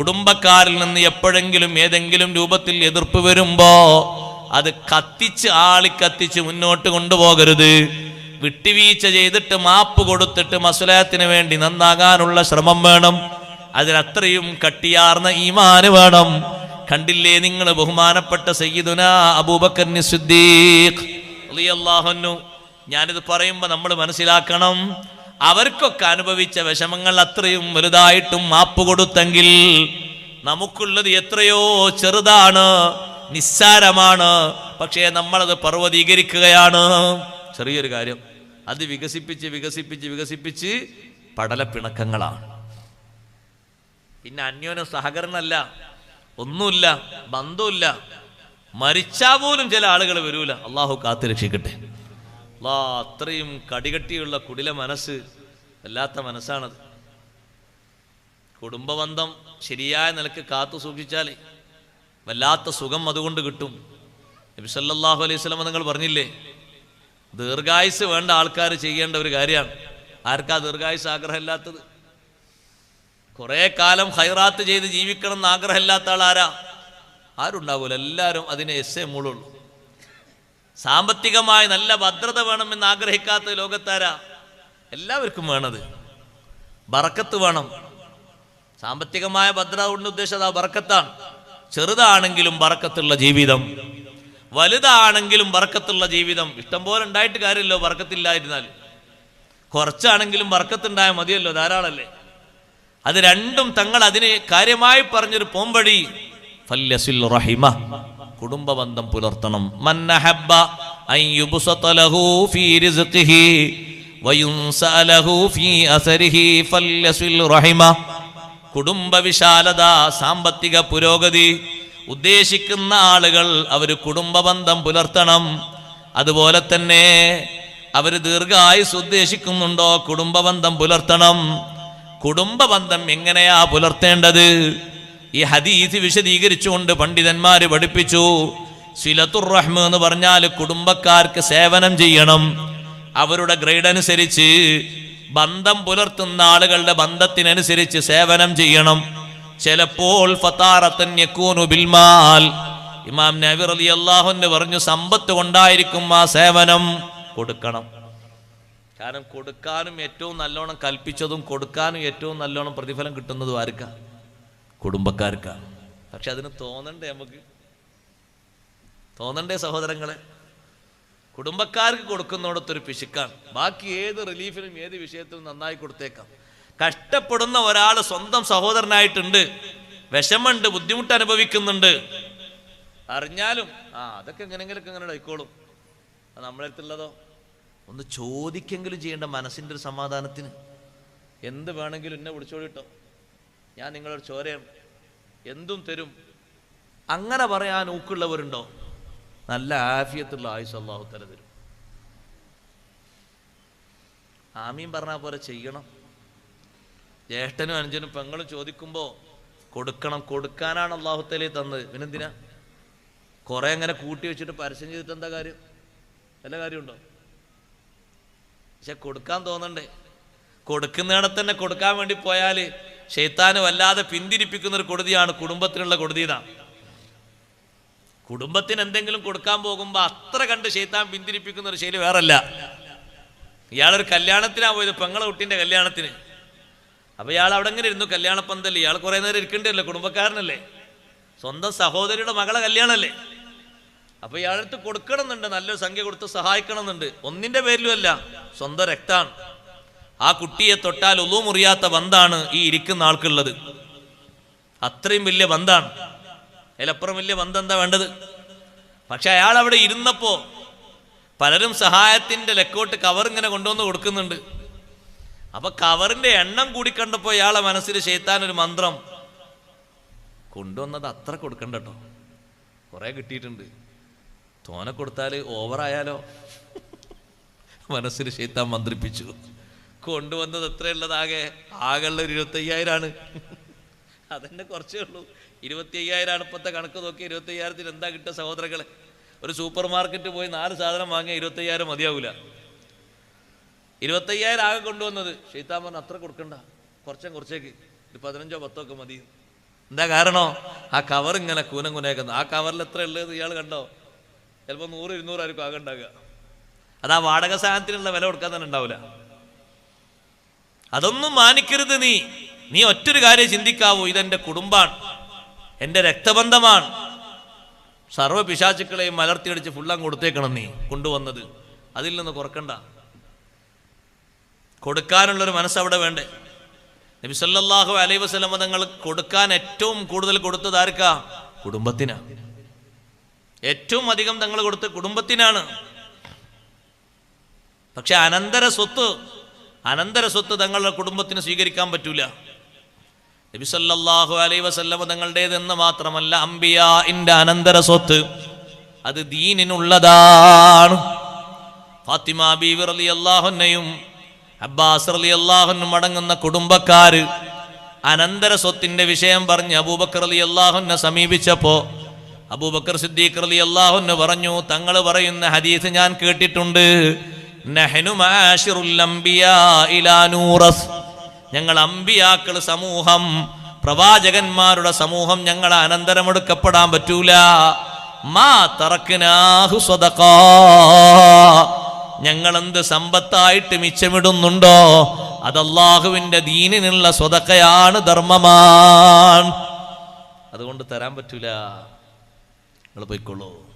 കുടുംബക്കാരിൽ നിന്ന് എപ്പോഴെങ്കിലും ഏതെങ്കിലും രൂപത്തിൽ എതിർപ്പ് വരുമ്പോ അത് കത്തിച്ച് ആളി കത്തിച്ച് മുന്നോട്ട് കൊണ്ടുപോകരുത്. വിട്ടുവീഴ്ച ചെയ്തിട്ട് മാപ്പ് കൊടുത്തിട്ട് മസുലത്തിന് വേണ്ടി നന്നാകാനുള്ള ശ്രമം വേണം. അതിനത്രയും കട്ടിയാർന്ന ഈമാന് വേണം. കണ്ടില്ലേ നിങ്ങൾ ബഹുമാനപ്പെട്ട സയ്യിദുന അബൂബക്കർ സിദ്ദീഖ്? ഞാനിത് പറയുമ്പോൾ നമ്മൾ മനസ്സിലാക്കണം. അവർക്കൊക്കെ അനുഭവിച്ച വിഷമങ്ങൾ അത്രയും വലുതായിട്ടും മാപ്പ് കൊടുത്തെങ്കിൽ നമുക്കുള്ളത് എത്രയോ ചെറുതാണ് നിസ്സാരമാണ്. പക്ഷേ നമ്മളത് പർവതീകരിക്കുകയാണ്. ചെറിയൊരു കാര്യം. അത് വികസിപ്പിച്ച് വികസിപ്പിച്ച് വികസിപ്പിച്ച് പടലപ്പിണക്കങ്ങളാണ്. പിന്നെ അന്യോന്യം സഹകരണമല്ല ഒന്നുമില്ല ബന്ധമില്ല മരിച്ചാ പോലും ചില ആളുകൾ വരൂല. അള്ളാഹു കാത്തു രക്ഷിക്കട്ടെ. അല്ലാ അത്രയും കടികട്ടിയുള്ള കുടില മനസ്സ് വല്ലാത്ത മനസ്സാണത്. കുടുംബബന്ധം ശരിയായ നിലയ്ക്ക് കാത്തു സൂക്ഷിച്ചാൽ വല്ലാത്ത സുഖം അതുകൊണ്ട് കിട്ടും. നബി സല്ലല്ലാഹു അലൈഹി സ്വലം നിങ്ങൾ പറഞ്ഞില്ലേ ദീർഘായുസ് വേണ്ട ആൾക്കാർ ചെയ്യേണ്ട ഒരു കാര്യമാണ്. ആർക്കാ ദീർഘായുസ് ആഗ്രഹമില്ലാത്തത്? കുറേ കാലം ഹൈറാത്ത് ചെയ്ത് ജീവിക്കണം എന്ന് ആഗ്രഹമില്ലാത്ത ആൾ ആരാ? ആരുണ്ടാവൂല എല്ലാവരും അതിനെ എസ് എ മൂളുള്ളൂ. സാമ്പത്തികമായി നല്ല ഭദ്രത വേണമെന്ന് ആഗ്രഹിക്കാത്ത ലോകത്താരാ? എല്ലാവർക്കും വേണത്. ബറക്കത്ത് വേണം. സാമ്പത്തികമായ ഭദ്രത കൊണ്ട് ഉദ്ദേശിച്ചത് ആ ബറക്കത്താണ്. ചെറുതാണെങ്കിലും ബറക്കത്തുള്ള ജീവിതം. വലുതാണെങ്കിലും ബറക്കത്തുള്ള ജീവിതം. ഇഷ്ടം പോലെ ഉണ്ടായിട്ട് കാര്യമല്ലോ ബറക്കത്തില്ലായിരുന്നാൽ. കുറച്ചാണെങ്കിലും ബറക്കത്തുണ്ടായാൽ മതിയല്ലോ ധാരാളല്ലേ? അത് രണ്ടും തങ്ങൾ അതിന് കാര്യമായി പറഞ്ഞൊരു പോംവഴി. ഫല്യസുൽ റഹിമ. കുടുംബബന്ധം പുലർത്തണം. മന്നഹബ്ബ കുടുംബ വിശാലത സാമ്പത്തിക പുരോഗതി ഉദ്ദേശിക്കുന്ന ആളുകൾ അവർ കുടുംബബന്ധം പുലർത്തണം. അതുപോലെ തന്നെ അവർ ദീർഘായുസ് ഉദ്ദേശിക്കുന്നുണ്ടോ കുടുംബബന്ധം പുലർത്തണം. കുടുംബബന്ധം എങ്ങനെയാ പുലർത്തേണ്ടത്? ഈ ഹദീസ് വിശദീകരിച്ചുകൊണ്ട് പണ്ഡിതന്മാര് പഠിപ്പിച്ചു. സിലത്തുർ റഹ്മ എന്ന് പറഞ്ഞാൽ കുടുംബക്കാർക്ക് സേവനം ചെയ്യണം. അവരുടെ ഗ്രേഡ് അനുസരിച്ച് ബന്ധം പുലർത്തുന്ന ആളുകളുടെ ബന്ധത്തിനനുസരിച്ച് സേവനം ചെയ്യണം. ചിലപ്പോൾ ബിൽമാൽ. ഇമാം നബിർ അലി പറഞ്ഞു സമ്പത്ത് കൊണ്ടായിരിക്കും ആ സേവനം കൊടുക്കണം. കാരണം കൊടുക്കാനും ഏറ്റവും നല്ലോണം കൽപ്പിച്ചതും കൊടുക്കാനും ഏറ്റവും നല്ലോണം പ്രതിഫലം കിട്ടുന്നതും ആർക്കാ? കുടുംബക്കാർക്കാണ്. പക്ഷെ അതിന് തോന്നണ്ടേ നമുക്ക്? തോന്നണ്ടേ സഹോദരങ്ങളെ? കുടുംബക്കാർക്ക് കൊടുക്കുന്നിടത്തൊരു പിശുക്കാണ്. ബാക്കി ഏത് റിലീഫിനും ഏത് വിഷയത്തിനും നന്നായി കൊടുത്തേക്കാം. കഷ്ടപ്പെടുന്ന ഒരാൾ സ്വന്തം സഹോദരനായിട്ടുണ്ട്. വിഷമുണ്ട് ബുദ്ധിമുട്ട് അനുഭവിക്കുന്നുണ്ട്. അറിഞ്ഞാലും ആ അതൊക്കെ എങ്ങനെങ്കിലൊക്കെ ഇങ്ങനെ ആയിക്കോളും. അത് നമ്മളെ അടുത്തുള്ളതോ? ഒന്ന് ചോദിക്കെങ്കിലും ചെയ്യേണ്ട മനസ്സിന്റെ ഒരു സമാധാനത്തിന്. എന്ത് വേണമെങ്കിലും എന്നെ വിളിച്ചോളിട്ടോ. ഞാൻ നിങ്ങളൊരു ചോരയും എന്തും തരും. അങ്ങനെ പറയാൻ ഊക്കുള്ളവരുണ്ടോ? നല്ല ആഫിയത്തുള്ള ആയുസ് അള്ളാഹു തല തരും. ആമീൻ പറഞ്ഞാൽ പോലെ ചെയ്യണം. ജ്യേഷ്ഠനും അനുജനും പെങ്ങളും ചോദിക്കുമ്പോൾ കൊടുക്കണം കൊടുക്കാനാണ് അള്ളാഹു തലേ തന്നത്. പിന്നെന്തിനാ? കുറെ അങ്ങനെ കൂട്ടി വെച്ചിട്ട് പരസ്യം ചെയ്തിട്ട് എന്താ കാര്യം? വല്ല കാര്യമുണ്ടോ? പക്ഷെ കൊടുക്കാൻ തോന്നണ്ടേ. കൊടുക്കുന്നിടത്ത് തന്നെ കൊടുക്കാൻ വേണ്ടി പോയാൽ ഷെയ്ത്താന് വല്ലാതെ പിന്തിരിപ്പിക്കുന്ന ഒരു കൊടുതിയാണ് കുടുംബത്തിനുള്ള കൊടുതിതാണ് കുടുംബത്തിന് എന്തെങ്കിലും കൊടുക്കാൻ പോകുമ്പോൾ അത്ര കണ്ട് ഷെയ്ത്താൻ പിന്തിരിപ്പിക്കുന്ന ഒരു ശൈലി വേറല്ല. ഇയാളൊരു കല്യാണത്തിനാ പോയത് പെങ്ങളെ കുട്ടീന്റെ കല്യാണത്തിന്. അപ്പൊ ഇയാൾ അവിടെ ഇങ്ങനെ ഇരുന്നു? കല്യാണ പന്തൽ ഇയാൾ കുറെ നേരം ഇരിക്കേണ്ടല്ലോ കുടുംബക്കാരനല്ലേ. സ്വന്തം സഹോദരിയുടെ മകളെ കല്യാണല്ലേ. അപ്പൊ ഇയാളടുത്ത് കൊടുക്കണമെന്നുണ്ട് നല്ലൊരു സംഖ്യ കൊടുത്ത് സഹായിക്കണമെന്നുണ്ട്. ഒന്നിന്റെ പേരിലും അല്ല സ്വന്തം രക്താണ്. ആ കുട്ടിയെ തൊട്ടാൽ ഒന്നും മുറിയാത്ത ബന്ധാണ് ഈ ഇരിക്കുന്ന ആൾക്കുള്ളത്. അത്രയും വലിയ ബന്ധാണ് അതിലപ്പുറം വലിയ ബന്ധം എന്താ വേണ്ടത്? പക്ഷെ അയാൾ അവിടെ ഇരുന്നപ്പോ പലരും സഹായത്തിന്റെ ലക്കോട്ട് കവർ ഇങ്ങനെ കൊണ്ടുവന്ന് കൊടുക്കുന്നുണ്ട്. അപ്പൊ കവറിന്റെ എണ്ണം കൂടി കണ്ടപ്പോ ഇയാളെ മനസ്സിൽ ചെയ്ത്താൻ ഒരു മന്ത്രം കൊണ്ടുവന്നത് അത്ര കൊടുക്കണ്ട കേട്ടോ കുറെ കിട്ടിയിട്ടുണ്ട്. തോനെ കൊടുത്താൽ ഓവറായാലോ മനസ്സിൽ ചെയ്ത്താൻ മന്ത്രിപ്പിച്ചു. കൊണ്ടുവന്നത് എത്രയുള്ളതാകെ ആകെയുള്ള ഒരു ഇരുപത്തയ്യായിരമാണ് അതന്നെ കുറച്ചേ ഉള്ളൂ. ഇരുപത്തി അയ്യായിരമാണ് ഇപ്പോഴത്തെ കണക്ക് നോക്കി. ഇരുപത്തി അയ്യായിരത്തിന് എന്താ കിട്ടുക സഹോദരങ്ങളെ? ഒരു സൂപ്പർ മാർക്കറ്റ് പോയി നാല് സാധനം വാങ്ങിയ ഇരുപത്തി അയ്യായിരം മതിയാവൂല. ഇരുപത്തയ്യായിരം ആകെ കൊണ്ടുവന്നത്. ഷെയ്ത്താൻ പറഞ്ഞു അത്ര കൊടുക്കണ്ട. കുറച്ചും കുറച്ചേക്ക്. ഒരു പതിനഞ്ചോ പത്തോ ഒക്കെ മതി. എന്താ കാരണോ? ആ കവർ ഇങ്ങനെ കൂനം കുനേക്കുന്നു ആ കവറിൽ എത്ര ഉള്ളത് ഇയാൾ കണ്ടോ? ചിലപ്പോൾ നൂറ് ഇരുന്നൂറായിരിക്കും ആകെ ഉണ്ടാകുക. അത് ആ വാടക സാധനത്തിനുള്ള വില കൊടുക്കാൻ തന്നെ ഉണ്ടാവില്ല അതൊന്നും മാനിക്കരുത് നീ. നീ ഒറ്റൊരു കാര്യം ചിന്തിക്കാവൂ. ഇതെന്റെ കുടുംബാണ്. എന്റെ രക്തബന്ധമാണ്. സർവ പിശാചുക്കളെയും മലർത്തിയടിച്ച് ഫുള്ളം കൊടുത്തേക്കണം നീ കൊണ്ടുവന്നത്. അതിൽ നിന്ന് കുറക്കണ്ട. കൊടുക്കാനുള്ളൊരു മനസ്സവിടെ വേണ്ടേ? നബിസല്ലാഹു അലൈഹി വസല്ലമ തങ്ങൾ കൊടുക്കാൻ ഏറ്റവും കൂടുതൽ കൊടുത്തത് ആർക്കാ? കുടുംബത്തിനാ. ഏറ്റവും അധികം തങ്ങൾ കൊടുത്ത കുടുംബത്തിനാണ്. പക്ഷെ അനന്തര സ്വത്ത് അനന്തര സ്വത്ത് തങ്ങളുടെ കുടുംബത്തിന് സ്വീകരിക്കാൻ പറ്റൂല. നബിസല്ലാഹു അലൈ വസല്ലമ തങ്ങളുടേതെന്ന് മാത്രമല്ല അംബിയാഇന്റെ അനന്തര സ്വത്ത് അത് ദീനിനുള്ളതാണ്. ഫാത്തിമ ബീവർ അലി അള്ളാഹുനെയും അബ്ബാസ് അലി അള്ളാഹുനും അടങ്ങുന്ന കുടുംബക്കാര് അനന്തര സ്വത്തിന്റെ വിഷയം പറഞ്ഞ് അബൂബക്കർ അലി അള്ളാഹുനെ സമീപിച്ചപ്പോ അബൂബക്കർ സിദ്ദീഖ് അള്ളാഹുന് പറഞ്ഞു തങ്ങൾ പറയുന്ന ഹദീസ് ഞാൻ കേട്ടിട്ടുണ്ട്. ഞങ്ങൾ അമ്പിയാക്കൾ സമൂഹം പ്രവാചകന്മാരുടെ സമൂഹം ഞങ്ങൾ അനന്തരമെടുക്കപ്പെടാൻ പറ്റൂല. മാ തറക്കിനാഹു ഞങ്ങൾ എന്ത് സമ്പത്തായിട്ട് മിച്ചമിടുന്നുണ്ടോ? അത് ദീനിനുള്ള സ്വതക്കയാണ് ധർമ്മമാണ്. അതുകൊണ്ട് തരാൻ പറ്റൂല. നിങ്ങൾ പോയിക്കൊള്ളൂ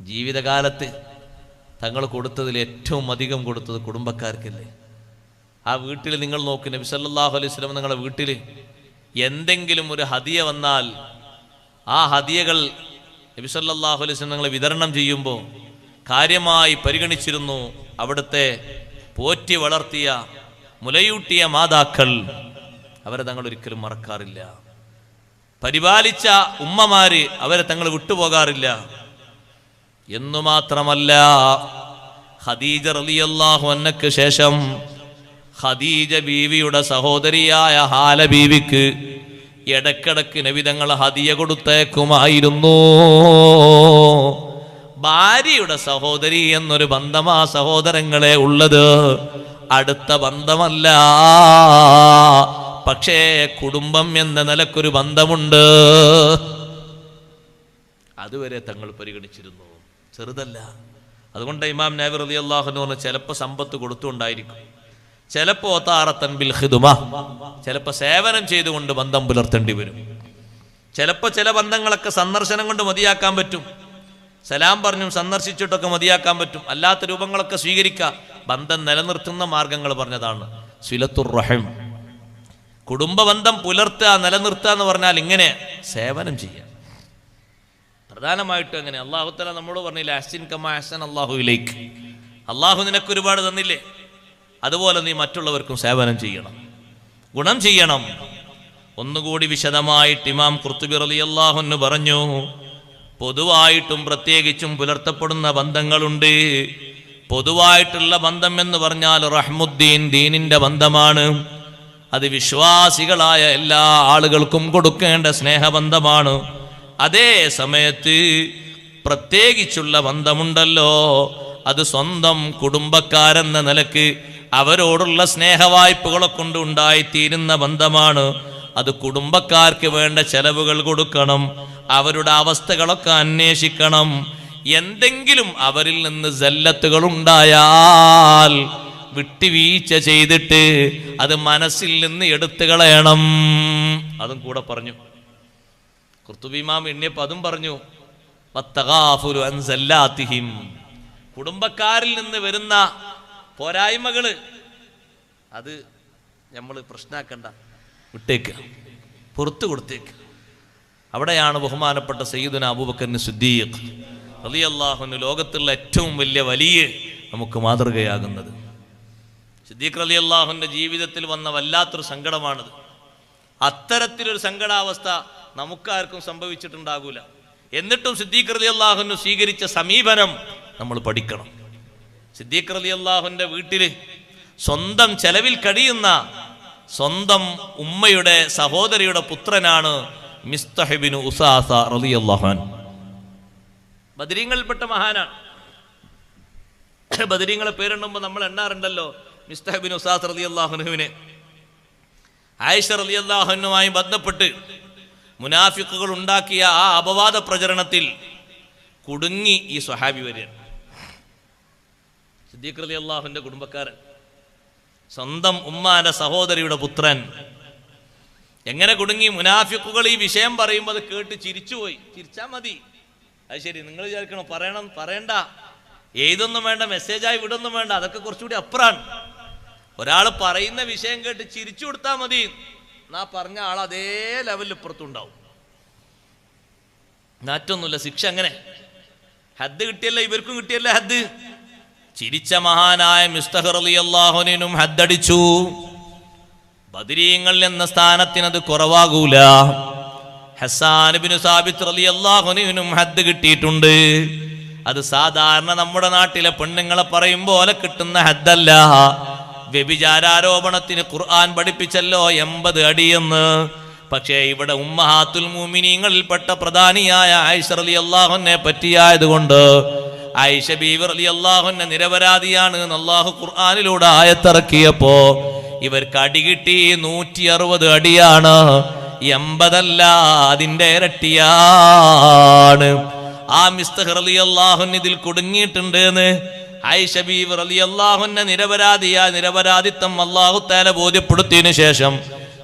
ജീവിതകാലത്ത് തങ്ങൾ കൊടുത്തതിൽ ഏറ്റവും അധികം കൊടുത്തത് കുടുംബക്കാർക്കല്ലേ? ആ വീട്ടിൽ നിങ്ങൾ നോക്ക് നബി അലൈഹി സ്വലം നിങ്ങളുടെ വീട്ടിൽ എന്തെങ്കിലും ഒരു ഹതിയ വന്നാൽ ആ ഹതിയകൾ നബി സല്ലല്ലാഹു അലൈഹി സ്വലം നിങ്ങൾ വിതരണം ചെയ്യുമ്പോൾ കാര്യമായി പരിഗണിച്ചിരുന്നു. അവിടുത്തെ പോറ്റി വളർത്തിയ മുലയൂട്ടിയ മാതാക്കൾ അവരെ തങ്ങൾ ഒരിക്കലും മറക്കാറില്ല. പരിപാലിച്ച ഉമ്മമാര് അവരെ തങ്ങൾ വിട്ടുപോകാറില്ല. എന്നു മാത്രമല്ല ഖദീജ റളിയല്ലാഹു അന്നക്ക് ശേഷം ഖദീജ ബീവിയുടെ സഹോദരിയായ ഹാല ബീവിക്ക് ഇടക്കിടക്ക് നബിതങ്ങൾ ഹദിയ കൊടുത്തേക്കുമായിരുന്നു. ഭാര്യയുടെ സഹോദരി എന്നൊരു ബന്ധമാ സഹോദരങ്ങളെ ഉള്ളത് അടുത്ത ബന്ധമല്ല. പക്ഷേ കുടുംബം എന്ന നിലക്കൊരു ബന്ധമുണ്ട്. അതുവരെ തങ്ങൾ പരിഗണിച്ചിരുന്നു. ചെറുതല്ല. അതുകൊണ്ട് ഇമാം നബി റലി അള്ളാഹുന്ന് പറഞ്ഞ ചിലപ്പോൾ സമ്പത്ത് കൊടുത്തുകൊണ്ടായിരിക്കും. ചിലപ്പോൾ ഒത്താറത്തൻ ബിൽ ഹിദുമ ചിലപ്പോൾ സേവനം ചെയ്തുകൊണ്ട് ബന്ധം പുലർത്തേണ്ടി വരും. ചിലപ്പോൾ ചില ബന്ധങ്ങളൊക്കെ സന്ദർശനം കൊണ്ട് മതിയാക്കാൻ പറ്റും. സലാം പറഞ്ഞും സന്ദർശിച്ചിട്ടൊക്കെ മതിയാക്കാൻ പറ്റും. അല്ലാത്ത രൂപങ്ങളൊക്കെ സ്വീകരിക്കുക ബന്ധം നിലനിർത്തുന്ന മാർഗങ്ങൾ പറഞ്ഞതാണ്. സിലത്തുർ റഹിം. കുടുംബ ബന്ധം പുലർത്തുക നിലനിർത്തുക എന്ന് പറഞ്ഞാൽ ഇങ്ങനെ സേവനം ചെയ്യാം. പ്രധാനമായിട്ടും അങ്ങനെ. അള്ളാഹുത്തല നമ്മോട് പറഞ്ഞില്ലേ അസിൻ കമാ അസൻ അള്ളാഹുവിലേക്ക് അള്ളാഹു നിനക്ക് ഒരുപാട് തന്നില്ലേ? അതുപോലെ നീ മറ്റുള്ളവർക്കും സേവനം ചെയ്യണം. ഗുണം ചെയ്യണം. ഒന്നുകൂടി വിശദമായിട്ട് ഇമാം കുർത്തുബി അലി അള്ളാഹുന്ന് പറഞ്ഞു പൊതുവായിട്ടും പ്രത്യേകിച്ചും പുലർത്തപ്പെടുന്ന ബന്ധങ്ങളുണ്ട്. പൊതുവായിട്ടുള്ള ബന്ധം എന്ന് പറഞ്ഞാൽ റഹ്മുദ്ദീൻ ദീനിന്റെ ബന്ധമാണ്. അത് വിശ്വാസികളായ എല്ലാ ആളുകൾക്കും കൊടുക്കേണ്ട സ്നേഹബന്ധമാണ്. അതേ സമയത്ത് പ്രത്യേകിച്ചുള്ള ബന്ധമുണ്ടല്ലോ. അത് സ്വന്തം കുടുംബക്കാരെന്ന നിലയ്ക്ക് അവരോടുള്ള സ്നേഹവായ്പകളെ കൊണ്ട് ഉണ്ടായിത്തീരുന്ന ബന്ധമാണ്. അത് കുടുംബക്കാർക്ക് വേണ്ട ചെലവുകൾ കൊടുക്കണം. അവരുടെ അവസ്ഥകളൊക്കെ അന്വേഷിക്കണം. എന്തെങ്കിലും അവരിൽ നിന്ന് ജല്ലത്തുകൾ ഉണ്ടായാൽ വിട്ടുവീഴ്ച ചെയ്തിട്ട് അത് മനസ്സിൽ നിന്ന് എടുത്തു കളയണം അതും കൂടെ പറഞ്ഞു. കുർത്തുബിമാം എണ്ണിയപ്പോൾ അതും പറഞ്ഞു. കുടുംബക്കാരിൽ നിന്ന് വരുന്ന പോരായ്മകൾ അത് നമ്മൾ പ്രശ്നാക്കണ്ട. വിട്ടേക്ക്. പുറത്തു കൊടുത്തേക്ക്. അവിടെയാണ് ബഹുമാനപ്പെട്ട സയ്യിദുന അബൂബക്കറിന് സുദ്ദീഖ് റളിയല്ലാഹുവിന് ലോകത്തുള്ള ഏറ്റവും വലിയ വലിയ നമുക്ക് മാതൃകയാകുന്നത്. സിദ്ദീഖ് അലി അള്ളാഹുവിന്റെ ജീവിതത്തിൽ വന്ന വല്ലാത്തൊരു സങ്കടമാണിത്. അത്തരത്തിലൊരു സങ്കടാവസ്ഥ നമുക്കാർക്കും സംഭവിച്ചിട്ടുണ്ടാകൂല. എന്നിട്ടും സിദ്ദീഖ് അലി അള്ളാഹുനു സ്വീകരിച്ച സമീപനം നമ്മൾ പഠിക്കണം. സിദ്ദീഖ് അലി അള്ളാഹുന്റെ വീട്ടിൽ സ്വന്തം ചെലവിൽ കഴിയുന്ന സ്വന്തം ഉമ്മയുടെ സഹോദരിയുടെ പുത്രനാണ് മിസ്തഹിബിന് ഉസാസ റലി അള്ളാഹുൻ ബദരീങ്ങളിൽപ്പെട്ട മഹാനാണ്. ബദരീങ്ങളെ പേരെണ്ണുമ്പോൾ നമ്മൾ എണ്ണാറുണ്ടല്ലോ മിസ്തഹബിൻ ഉസാസ് റലി അള്ളാഹുനുവിനെ ആയിഷ റലി അള്ളാഹുനുമായി ബന്ധപ്പെട്ട് മുനാഫിക്കുകൾ ഉണ്ടാക്കിയ ആ അപവാദ പ്രചരണത്തിൽ കുടുങ്ങി ഈ സ്വഹാബി വര്യൻ സിദ്ദീഖ് അലി അള്ളാഹുവിന്റെ കുടുംബക്കാരൻ സ്വന്തം ഉമ്മാന്റെ സഹോദരിയുടെ പുത്രൻ. എങ്ങനെ കുടുങ്ങി? മുനാഫിക്കുകൾ ഈ വിഷയം പറയുമ്പോൾ അത് കേട്ട് ചിരിച്ചുപോയി. ചിരിച്ചാൽ മതി. അത് ശരി നിങ്ങൾ വിചാരിക്കണം പറയണം പറയണ്ട. എഴുതൊന്നും വേണ്ട മെസ്സേജായി വിടൊന്നും വേണ്ട അതൊക്കെ കുറച്ചുകൂടി അപ്പുറാണ്. ഒരാൾ പറയുന്ന വിഷയം കേട്ട് ചിരിച്ചു കൊടുത്താൽ മതി. എന്നാ പറഞ്ഞ ആൾ അതേ ലെവലിൽ ഇപ്പുറത്തുണ്ടാവും നാറ്റൊന്നുമില്ല ശിക്ഷ അങ്ങനെ ഹദ് കിട്ടിയല്ല ഇവർക്കും കിട്ടിയല്ല ഹദ്? ചിരിച്ച മഹാനായ മിസ്തഹർ അലി അള്ളാഹുനും ഹദ്ദടിച്ചു ബദരീങ്ങൾ എന്ന സ്ഥാനത്തിന് സ്ഥാനത്തിനത് കുറവാകൂല. ഹസാനുബിനു സാബിത്ത് അലി അള്ളാഹുനും ഹദ് കിട്ടിയിട്ടുണ്ട്. അത് സാധാരണ നമ്മുടെ നാട്ടിലെ പെണ്ണുങ്ങളെ പറയും പോലെ കിട്ടുന്ന ഹദ്ദല്ല വ്യഭിചാരാരോപണത്തിന് ഖുർആൻ പഠിപ്പിച്ചല്ലോ എൺപത് അടിയെന്ന്. പക്ഷേ ഇവിടെ ഉമ്മഹാത്തുൽ മൂമിനീങ്ങളിൽപ്പെട്ട പ്രധാനിയായ ആയിഷ അലി അള്ളാഹുനെ പറ്റിയായതുകൊണ്ട് ആയിഷ ബീവർ അലി അള്ളാഹുനെ നിരപരാധിയാണ് അള്ളാഹു ഖുർആാനിലൂടെ ആയത്തിറക്കിയപ്പോ ഇവർക്ക് അടി കിട്ടി നൂറ്റി അറുപത് അടിയാണ്. എൺപതല്ല അതിന്റെ ഇരട്ടിയാണ്. ആ മിസ്തഹർ അലി അള്ളാഹുൻ ഇതിൽ കുടുങ്ങിയിട്ടുണ്ട് ബീവർ അലി അള്ളാഹുനെ നിരപരാധിയായ നിരപരാധിത്വം അള്ളാഹു താല ബോധ്യപ്പെടുത്തിയതിനു ശേഷം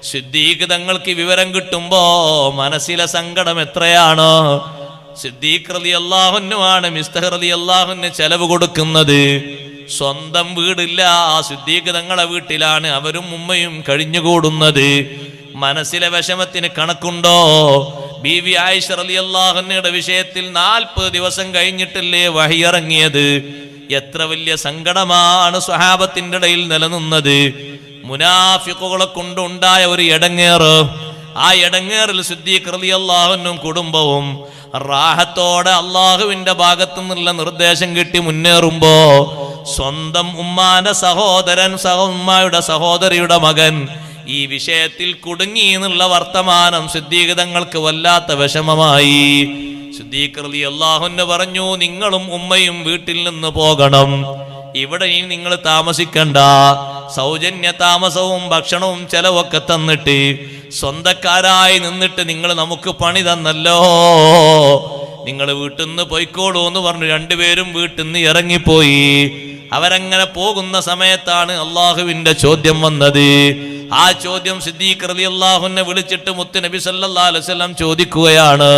സിദ്ദീഖ് തങ്ങൾക്ക് വിവരം കിട്ടുമ്പോ മനസ്സിലെ സങ്കടം എത്രയാണോ? സിദ്ദീഖ് റലി അള്ളാഹുനുമാണ് മിസ്തഹർ അലി അള്ളാഹുന് ചെലവ് കൊടുക്കുന്നത്. സ്വന്തം വീടില്ല സിദ്ദീഖ് തങ്ങളെ വീട്ടിലാണ് അവരും ഉമ്മയും കഴിഞ്ഞുകൂടുന്നത്. മനസ്സിലെ വിഷമത്തിന് കണക്കുണ്ടോ? ബി വി ആയിഷ അലി അള്ളാഹുനയുടെ വിഷയത്തിൽ നാൽപ്പത് ദിവസം കഴിഞ്ഞിട്ടില്ലേ വഹിയിറങ്ങിയത് എത്ര വലിയ സങ്കടമാണ് സ്വഹാബത്തിന്റെ ഇടയിൽ നിലനിന്നത്. മുനാഫിക്കുകളെ കൊണ്ടുണ്ടായ ഒരു ഇടങ്ങേറ് ആ ഇടങ്ങേറിൽ സിദ്ദീഖ് അള്ളാഹുനും കുടുംബവും റാഹത്തോടെ അള്ളാഹുവിന്റെ ഭാഗത്തു നിന്നുള്ള നിർദ്ദേശം കിട്ടി മുന്നേറുമ്പോ സ്വന്തം ഉമ്മാന്റെ സഹോദരൻ സഹ ഉമ്മായുടെ സഹോദരിയുടെ മകൻ ഈ വിഷയത്തിൽ കുടുങ്ങി എന്നുള്ള വർത്തമാനം സിദ്ദീഖ് തങ്ങൾക്ക് വല്ലാത്ത വിഷമമായി. സിദ്ദീഖ് റളിയല്ലാഹുവിന് പറഞ്ഞു നിങ്ങളും ഉമ്മയും വീട്ടിൽ നിന്ന് പോകണം. ഇവിടെ ഇനി നിങ്ങൾ താമസിക്കണ്ട. സൗജന്യ താമസവും ഭക്ഷണവും ചെലവൊക്കെ തന്നിട്ട് സ്വന്തക്കാരായി നിന്നിട്ട് നിങ്ങൾ നമുക്ക് പണി തന്നല്ലോ. നിങ്ങൾ വീട്ടിൽ നിന്ന് പോയിക്കോളൂ എന്ന് പറഞ്ഞു രണ്ടുപേരും വീട്ടിൽ നിന്ന് ഇറങ്ങിപ്പോയി. അവരങ്ങനെ പോകുന്ന സമയത്താണ് അള്ളാഹുവിന്റെ ചോദ്യം വന്നത്. ആ ചോദ്യം സിദ്ദീഖ് റലി അള്ളാഹുവിനെ വിളിച്ചിട്ട് മുത്ത് നബി സല്ലാ അലൈവല്ലാം ചോദിക്കുകയാണ്.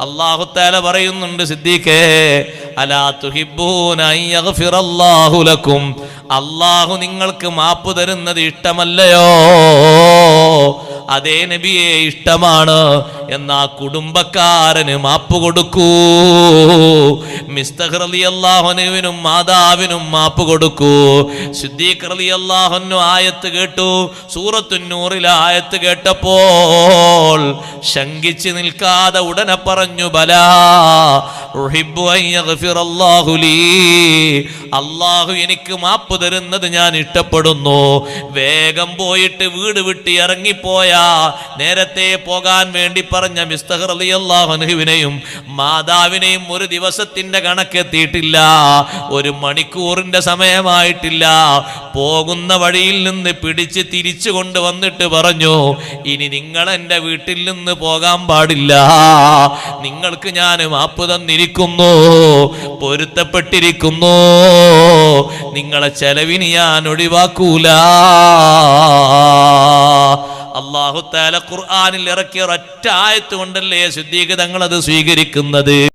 അള്ളാഹു താല പറയുന്നുണ്ട് സിദ്ദീഖേ അലാ തുഹിബ്ബൂന അൻ ലക്കും. അള്ളാഹു നിങ്ങൾക്ക് മാപ്പ് തരുന്നത് ഇഷ്ടമല്ലയോ? അതേ നബിയെ ഇഷ്ടമാണ്. എന്നാ കുടുംബക്കാരന് മാപ്പ് കൊടുക്കൂ. മിസ്തഖ് അലി അള്ളാഹുനുവിനും മാതാവിനും മാപ്പ് കൊടുക്കൂ. സിദ്ദീഖ് അലി അള്ളാഹുനു ആയത്ത് കേട്ടു. സൂറത്തുന്നൂറിലെ ആയത്ത് കേട്ടപ്പോൾ ശങ്കിച്ച് നിൽക്കാതെ ഉടനെ പറഞ്ഞു ബലാ. അള്ളാഹു എനിക്ക് മാപ്പ് തരുന്നത് ഞാൻ ഇഷ്ടപ്പെടുന്നു. വേഗം പോയിട്ട് വീട് വിട്ട് ഇറങ്ങിപ്പോയാ നേരത്തെ പോകാൻ വേണ്ടി പറഞ്ഞ മിസ്തഹർ അലി അള്ളാഹുനുവിനെയും മാതാവിനെയും ഒരു ദിവസത്തിന്റെ കണക്കെത്തിയിട്ടില്ല. ഒരു മണിക്കൂറിന്റെ സമയമായിട്ടില്ല. പോകുന്ന വഴിയിൽ നിന്ന് പിടിച്ച് തിരിച്ചു കൊണ്ടുവന്നിട്ട് പറഞ്ഞു ഇനി നിങ്ങൾ എന്റെ വീട്ടിൽ നിന്ന് പോകാൻ പാടില്ല. നിങ്ങൾക്ക് ഞാൻ മാപ്പ് തന്നിരിക്കുന്നു പൊരുത്തപ്പെട്ടിരിക്കുന്നു. നിങ്ങളെ ചെലവിന് ഞാൻ ഒഴിവാക്കൂല. അള്ളാഹു താല ഖുർആാനിൽ ഇറക്കിയ ഒരൊറ്റ ആയത്ത് കൊണ്ടല്ലേ സിദ്ദീഖ് തങ്ങൾ അത് സ്വീകരിക്കുന്നത്?